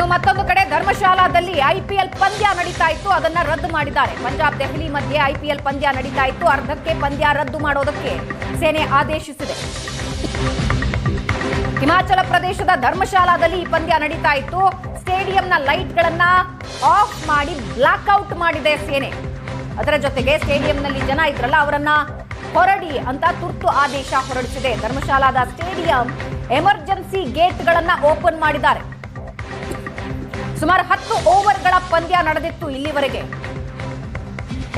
ಇನ್ನು ಮತ್ತೊಂದು ಕಡೆ ಧರ್ಮಶಾಲಾದಲ್ಲಿ ಐಪಿಎಲ್ ಪಂದ್ಯ ನಡೀತಾ ಇತ್ತು, ಅದನ್ನ ರದ್ದು ಮಾಡಿದ್ದಾರೆ. ಪಂಜಾಬ್, ದೆಹಲಿ ಮಧ್ಯೆ ಐಪಿಎಲ್ ಪಂದ್ಯ ನಡೀತಾ ಇತ್ತು, ಅರ್ಧಕ್ಕೆ ಪಂದ್ಯ ರದ್ದು ಮಾಡೋದಕ್ಕೆ ಸೇನೆ ಆದೇಶಿಸಿದೆ. ಹಿಮಾಚಲ ಪ್ರದೇಶದ ಧರ್ಮಶಾಲಾದಲ್ಲಿ ಈ ಪಂದ್ಯ ನಡೀತಾ ಇತ್ತು. ಸ್ಟೇಡಿಯಂನ ಲೈಟ್ಗಳನ್ನ ಆಫ್ ಮಾಡಿ ಬ್ಲಾಕ್ಔಟ್ ಮಾಡಿದೆ ಸೇನೆ. ಅದರ ಜೊತೆಗೆ ಸ್ಟೇಡಿಯಂನಲ್ಲಿ ಜನ ಇದ್ರಲ್ಲ, ಅವರನ್ನ ಹೊರಡಿ ಅಂತ ತುರ್ತು ಆದೇಶ ಹೊರಡಿಸಿದೆ. ಧರ್ಮಶಾಲಾದ ಸ್ಟೇಡಿಯಂ ಎಮರ್ಜೆನ್ಸಿ ಗೇಟ್ಗಳನ್ನ ಓಪನ್ ಮಾಡಿದ್ದಾರೆ. ಸುಮಾರು ಹತ್ತು ಓವರ್ಗಳ ಪಂದ್ಯ ನಡೆದಿತ್ತು ಇಲ್ಲಿವರೆಗೆ.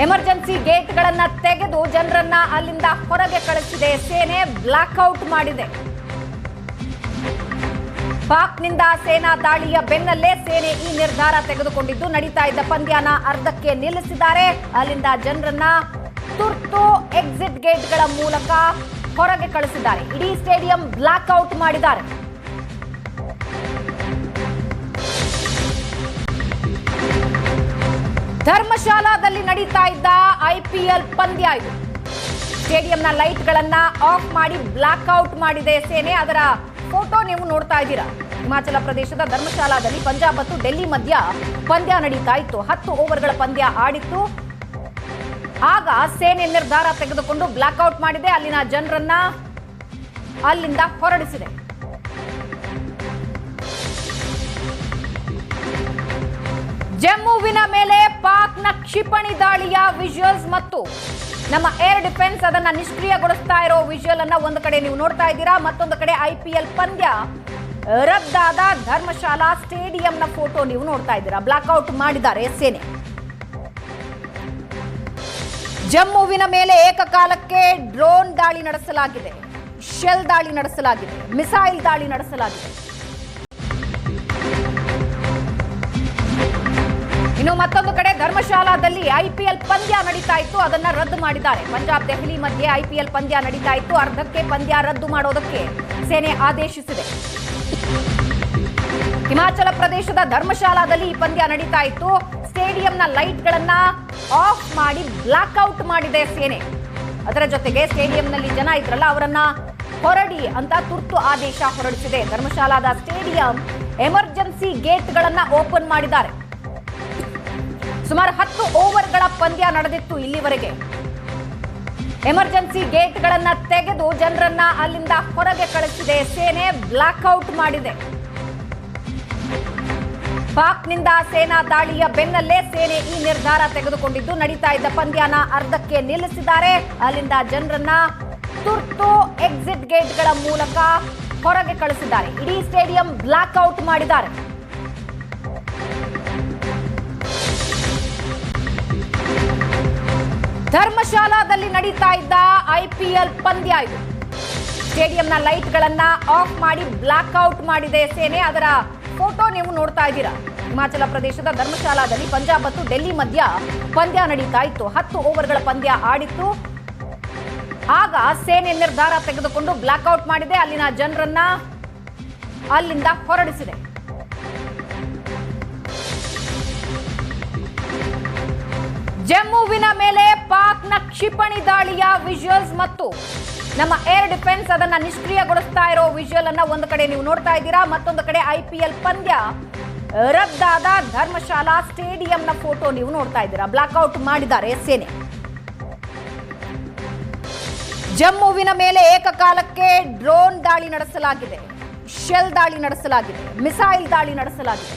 ಎಮರ್ಜೆನ್ಸಿ ಗೇಟ್ಗಳನ್ನ ತೆಗೆದು ಜನರನ್ನ ಅಲ್ಲಿಂದ ಹೊರಗೆ ಕಳಿಸಿದೆ. ಸೇನೆ ಬ್ಲಾಕ್ಔಟ್ ಮಾಡಿದೆ. ಪಾಕ್ನಿಂದ ಸೇನಾ ದಾಳಿಯ ಬೆನ್ನಲ್ಲೇ ಸೇನೆ ಈ ನಿರ್ಧಾರ ತೆಗೆದುಕೊಂಡಿದ್ದು, ನಡೀತಾ ಇದ್ದ ಪಂದ್ಯನ ಅರ್ಧಕ್ಕೆ ನಿಲ್ಲಿಸಿದ್ದಾರೆ. ಅಲ್ಲಿಂದ ಜನರನ್ನ ತುರ್ತು ಎಕ್ಸಿಟ್ ಗೇಟ್ಗಳ ಮೂಲಕ ಹೊರಗೆ ಕಳಿಸಿದ್ದಾರೆ. ಇಡೀ ಸ್ಟೇಡಿಯಂ ಬ್ಲಾಕ್ಔಟ್ ಮಾಡಿದ್ದಾರೆ. ಧರ್ಮಶಾಲಾದಲ್ಲಿ ನಡೀತಾ ಇದ್ದ ಐಪಿಎಲ್ ಪಂದ್ಯ ಇದು. ಸ್ಟೇಡಿಯಂನ ಲೈಟ್ಗಳನ್ನ ಆಫ್ ಮಾಡಿ ಬ್ಲಾಕ್ಔಟ್ ಮಾಡಿದೆ ಸೇನೆ. ಅದರ ಫೋಟೋ ನೀವು ನೋಡ್ತಾ ಇದ್ದೀರಾ. ಹಿಮಾಚಲ ಪ್ರದೇಶದ ಧರ್ಮಶಾಲಾದಲ್ಲಿ ಪಂಜಾಬ್ ಮತ್ತು ಡೆಲ್ಲಿ ಮಧ್ಯ ಪಂದ್ಯ ನಡೀತಾ ಇತ್ತು. ಹತ್ತು ಓವರ್ಗಳ ಪಂದ್ಯ ಆಡಿತ್ತು. ಆಗ ಸೇನೆ ನಿರ್ಧಾರ ತೆಗೆದುಕೊಂಡು ಬ್ಲಾಕ್ಔಟ್ ಮಾಡಿದೆ. ಅಲ್ಲಿನ ಜನರನ್ನ ಅಲ್ಲಿಂದ ಹೊರಡಿಸಿದೆ. ಜಮ್ಮುವಿನ ಮೇಲೆ ಪಾಕ್ನ ಕ್ಷಿಪಣಿ ದಾಳಿಯ ವಿಜುವಲ್ಸ್ ಮತ್ತು ನಮ್ಮ ಏರ್ ಡಿಫೆನ್ಸ್ ಅದನ್ನ ನಿಷ್ಕ್ರಿಯಗೊಳಿಸ್ತಾ ಇರೋ ವಿಜುವಲ್ ಅನ್ನ ಒಂದು ಕಡೆ ನೀವು ನೋಡ್ತಾ ಇದ್ದೀರಾ, ಮತ್ತೊಂದು ಕಡೆ ಐಪಿಎಲ್ ಪಂದ್ಯ ರದ್ದಾದ ಧರ್ಮಶಾಲಾ ಸ್ಟೇಡಿಯಂನ ಫೋಟೋ ನೀವು ನೋಡ್ತಾ ಇದ್ದೀರಾ. ಬ್ಲಾಕ್ಔಟ್ ಮಾಡಿದ್ದಾರೆ ಸೇನೆ. ಜಮ್ಮುವಿನ ಮೇಲೆ ಏಕಕಾಲಕ್ಕೆ ಡ್ರೋನ್ ದಾಳಿ ನಡೆಸಲಾಗಿದೆ. ಶೆಲ್ ದಾಳಿ ನಡೆಸಲಾಗಿದೆ. ಮಿಸೈಲ್ ದಾಳಿ ನಡೆಸಲಾಗಿದೆ. ಇನ್ನು ಮತ್ತೊಂದು ಕಡೆ ಧರ್ಮಶಾಲಾದಲ್ಲಿ ಐಪಿಎಲ್ ಪಂದ್ಯ ನಡೀತಾ ಇತ್ತು, ಅದನ್ನ ರದ್ದು ಮಾಡಿದ್ದಾರೆ. ಪಂಜಾಬ್, ದೆಹಲಿ ಮಧ್ಯೆ ಐಪಿಎಲ್ ಪಂದ್ಯ ನಡೀತಾ ಇತ್ತು. ಅರ್ಧಕ್ಕೆ ಪಂದ್ಯ ರದ್ದು ಮಾಡೋದಕ್ಕೆ ಸೇನೆ ಆದೇಶಿಸಿದೆ. ಹಿಮಾಚಲ ಪ್ರದೇಶದ ಧರ್ಮಶಾಲಾದಲ್ಲಿ ಈ ಪಂದ್ಯ ನಡೀತಾ ಇತ್ತು. ಸ್ಟೇಡಿಯಂನ ಲೈಟ್ಗಳನ್ನ ಆಫ್ ಮಾಡಿ ಬ್ಲಾಕ್ಔಟ್ ಮಾಡಿದೆ ಸೇನೆ. ಅದರ ಜೊತೆಗೆ ಸ್ಟೇಡಿಯಂನಲ್ಲಿ ಜನ ಇದ್ರಲ್ಲ, ಅವರನ್ನ ಹೊರಡಿ ಅಂತ ತುರ್ತು ಆದೇಶ ಹೊರಡಿಸಿದೆ. ಧರ್ಮಶಾಲಾದ ಸ್ಟೇಡಿಯಂ ಎಮರ್ಜೆನ್ಸಿ ಗೇಟ್ಗಳನ್ನ ಓಪನ್ ಮಾಡಿದ್ದಾರೆ. ಸುಮಾರು ಹತ್ತು ಓವರ್ಗಳ ಪಂದ್ಯ ನಡೆದಿತ್ತು ಇಲ್ಲಿವರೆಗೆ. ಎಮರ್ಜೆನ್ಸಿ ಗೇಟ್ಗಳನ್ನ ತೆಗೆದು ಜನರನ್ನ ಅಲ್ಲಿಂದ ಹೊರಗೆ ಕಳಿಸಿದೆ. ಸೇನೆ ಬ್ಲಾಕ್ಔಟ್ ಮಾಡಿದೆ. ಪಾಕ್ನಿಂದ ಸೇನಾ ದಾಳಿಯ ಬೆನ್ನಲ್ಲೇ ಸೇನೆ ಈ ನಿರ್ಧಾರ ತೆಗೆದುಕೊಂಡಿದ್ದು, ನಡೀತಾ ಇದ್ದ ಪಂದ್ಯನ ಅರ್ಧಕ್ಕೆ ನಿಲ್ಲಿಸಿದ್ದಾರೆ. ಅಲ್ಲಿಂದ ಜನರನ್ನ ತುರ್ತು ಎಕ್ಸಿಟ್ ಗೇಟ್ಗಳ ಮೂಲಕ ಹೊರಗೆ ಕಳಿಸಿದ್ದಾರೆ. ಇಡೀ ಸ್ಟೇಡಿಯಂ ಬ್ಲಾಕ್ಔಟ್ ಮಾಡಿದ್ದಾರೆ. ಧರ್ಮಶಾಲಾದಲ್ಲಿ ನಡೀತಾ ಇದ್ದ ಐಪಿಎಲ್ ಪಂದ್ಯ ಇದು. ಸ್ಟೇಡಿಯಂನ ಲೈಟ್ಗಳನ್ನ ಆಫ್ ಮಾಡಿ ಬ್ಲಾಕ್ಔಟ್ ಮಾಡಿದೆ ಸೇನೆ. ಅದರ ಫೋಟೋ ನೀವು ನೋಡ್ತಾ ಇದ್ದೀರಾ. ಹಿಮಾಚಲ ಪ್ರದೇಶದ ಧರ್ಮಶಾಲಾದಲ್ಲಿ ಪಂಜಾಬ್ ಮತ್ತು ಡೆಲ್ಲಿ ಮಧ್ಯ ಪಂದ್ಯ ನಡೀತಾ ಇತ್ತು. ಹತ್ತು ಓವರ್ಗಳ ಪಂದ್ಯ ಆಡಿತ್ತು. ಆಗ ಸೇನೆ ನಿರ್ಧಾರ ತೆಗೆದುಕೊಂಡು ಬ್ಲಾಕ್ಔಟ್ ಮಾಡಿದೆ. ಅಲ್ಲಿನ ಜನರನ್ನ ಅಲ್ಲಿಂದ ಹೊರಡಿಸಿದೆ. ಜಮ್ಮುವಿನ ಮೇಲೆ ಪಾಕ್ನ ಕ್ಷಿಪಣಿ ದಾಳಿಯ ವಿಜುವಲ್ಸ್ ಮತ್ತು ನಮ್ಮ ಏರ್ ಡಿಫೆನ್ಸ್ ಅದನ್ನ ನಿಷ್ಕ್ರಿಯಗೊಳಿಸ್ತಾ ಇರೋ ವಿಜುವಲ್ ಅನ್ನ ಒಂದು ಕಡೆ ನೀವು ನೋಡ್ತಾ ಇದ್ದೀರಾ, ಮತ್ತೊಂದು ಕಡೆ ಐ ಪಿ ಎಲ್ ಪಂದ್ಯ ರದ್ದಾದ ಧರ್ಮಶಾಲಾ ಸ್ಟೇಡಿಯಂನ ಫೋಟೋ ನೀವು ನೋಡ್ತಾ ಇದ್ದೀರಾ. ಬ್ಲಾಕ್ಔಟ್ ಮಾಡಿದ್ದಾರೆ ಸೇನೆ. ಜಮ್ಮುವಿನ ಮೇಲೆ ಏಕಕಾಲಕ್ಕೆ ಡ್ರೋನ್ ದಾಳಿ ನಡೆಸಲಾಗಿದೆ. ಶೆಲ್ ದಾಳಿ ನಡೆಸಲಾಗಿದೆ. ಮಿಸೈಲ್ ದಾಳಿ ನಡೆಸಲಾಗಿದೆ.